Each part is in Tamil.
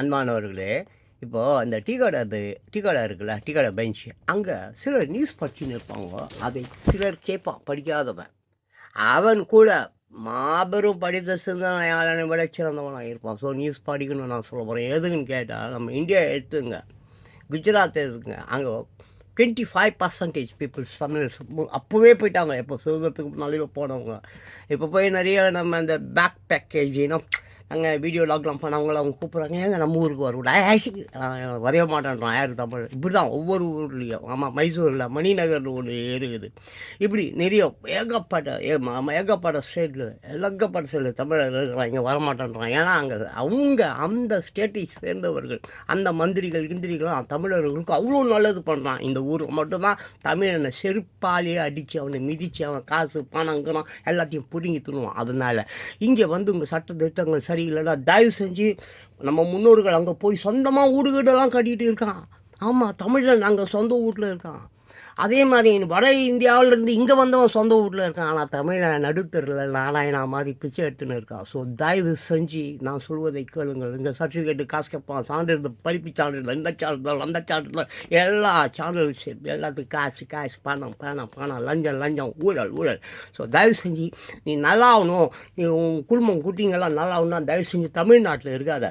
அன்பானவர்களே இப்போது அந்த டீ கடை அது டீ கடை இருக்குல்ல டீ கடை பெஞ்ச் அங்கே சிலர் நியூஸ் படிச்சுன்னு இருப்பாங்க. அதை சிலர் கேட்பான் படிக்காதவன். அவன் கூட மாபெரும் படித்த சிந்தனையாளனை விட சிறந்தவனாக இருப்பான். ஸோ நியூஸ் படிக்கணும்னு நான் சொல்ல போகிறேன் எதுக்குன்னு கேட்டால் நம்ம இந்தியா எடுத்துங்க. குஜராத் எடுத்துங்க. அங்கே twenty five percentage peoples Tamil அப்போவே போயிட்டாங்க. இப்போ சுதந்திரத்துக்கு முன்னாலே போனவங்க. இப்போ போய் நிறைய நம்ம அந்த பேக் பேக்கேஜ் அங்கே வீடியோ லாக்லாம் பண்ணவங்கள அவங்க கூப்பிட்றாங்க. ஏங்க நம்ம ஊருக்கு வரக்கூட ஆஷிக்கு வரைய மாட்டேன்றான். யார் தமிழ்? இப்படி தான் ஒவ்வொரு ஊர்லேயும். ஆமாம் மைசூரில் மணிநகரில் ஒன்று இருக்குது. இப்படி நிறைய ஏகப்பட்ட ஏகப்பட்ட ஸ்டேட்டில் ஏகப்பட்ட ஸ்டேட்டில் தமிழர்கள் இருக்கிறாங்க இங்கே வரமாட்டேன்றான். ஏன்னா அங்கே அவங்க அந்த ஸ்டேட்டை சேர்ந்தவர்கள் அந்த மந்திரிகள் கிந்திரிகளும் தமிழர்களுக்கு அவ்வளோ நல்லது பண்ணுறான் இந்த ஊருக்கு மட்டும்தான் தமிழனை செருப்பாலேயே அடித்து அவனை மிதித்து அவன் காசு பணம் எல்லாத்தையும் பிடுங்கி தின்னுவான். அதனால் இங்கே வந்து உங்கள் சட்ட திட்டங்கள் சரி சரியில்லைன்னா தயவு செஞ்சு நம்ம முன்னோர்கள் அங்கே போய் சொந்தமாக வீடு வீடெல்லாம் கட்டிகிட்டு இருக்கான். ஆமாம் தமிழில் நாங்கள் சொந்த வீட்டில் இருக்கான். அதே மாதிரி வட இந்தியாவிலேருந்து இங்கே வந்தவன் சொந்த வீட்டில் இருக்கான். ஆனால் தமிழை நடுத்தரில் நாராயணா மாதிரி பிச்சை எடுத்துன்னு இருக்கான். ஸோ தயவு செஞ்சு நான் சொல்வதை கேளுங்கள். இந்த சர்டிஃபிகேட்டு காசு கேட்பான் சான்றிதழ் படிப்பு சான்றிதழ் இந்த சான்றிதழ் அந்த சான்றிதழ் எல்லா சான்றிதழ் சேர்த்து எல்லாத்துக்கும் காசு காசு பணம் பணம் பணம் லஞ்சம் லஞ்சம் ஊழல் ஊழல். ஸோ தயவு செஞ்சு நீ நல்லாகணும் நீ உன் குடும்பம் குட்டிங்கெல்லாம் நல்லாகணும்னா தயவு செஞ்சு தமிழ்நாட்டில் இருக்காத.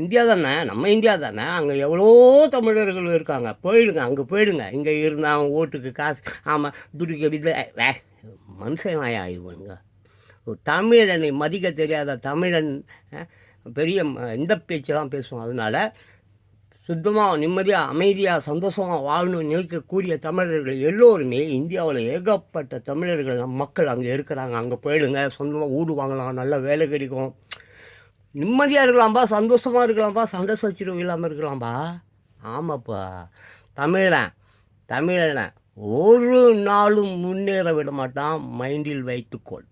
இந்தியா தானே நம்ம இந்தியா தானே அங்கே எவ்வளோ தமிழர்கள் இருக்காங்க. போயிடுங்க அங்கே போயிடுங்க. இங்கே இருந்தால் அவன் ஓட்டுக்கு காசு ஆமாம் துடிக்க வே மனுஷன் ஆயா இவனுங்க? ஒரு தமிழனை மதிக்க தெரியாத தமிழன் பெரிய இந்த பேச்செல்லாம் பேசுவோம் அதனால சுத்தமாக நிம்மதியாக அமைதியாக சந்தோஷமாக வாழணும்னு நினைக்கக்கூடிய தமிழர்கள் எல்லோருமே இந்தியாவில் ஏகப்பட்ட தமிழர்கள் மக்கள் அங்கே இருக்கிறாங்க. அங்கே போயிடுங்க சொந்தமாக வீடு வாங்கலாம் நல்ல வேலை கிடைக்கும். நிம்மதியாக இருக்கலாம்பா சந்தோஷமாக இருக்கலாம்பா சண்டை சச்சரவு இல்லாமல் இருக்கலாம்பா. ஆமாப்பா. தமிழன் தமிழனை ஒரு நாளும் முன்னேற விட மாட்டான் மைண்டில் வைத்துக்கொள்.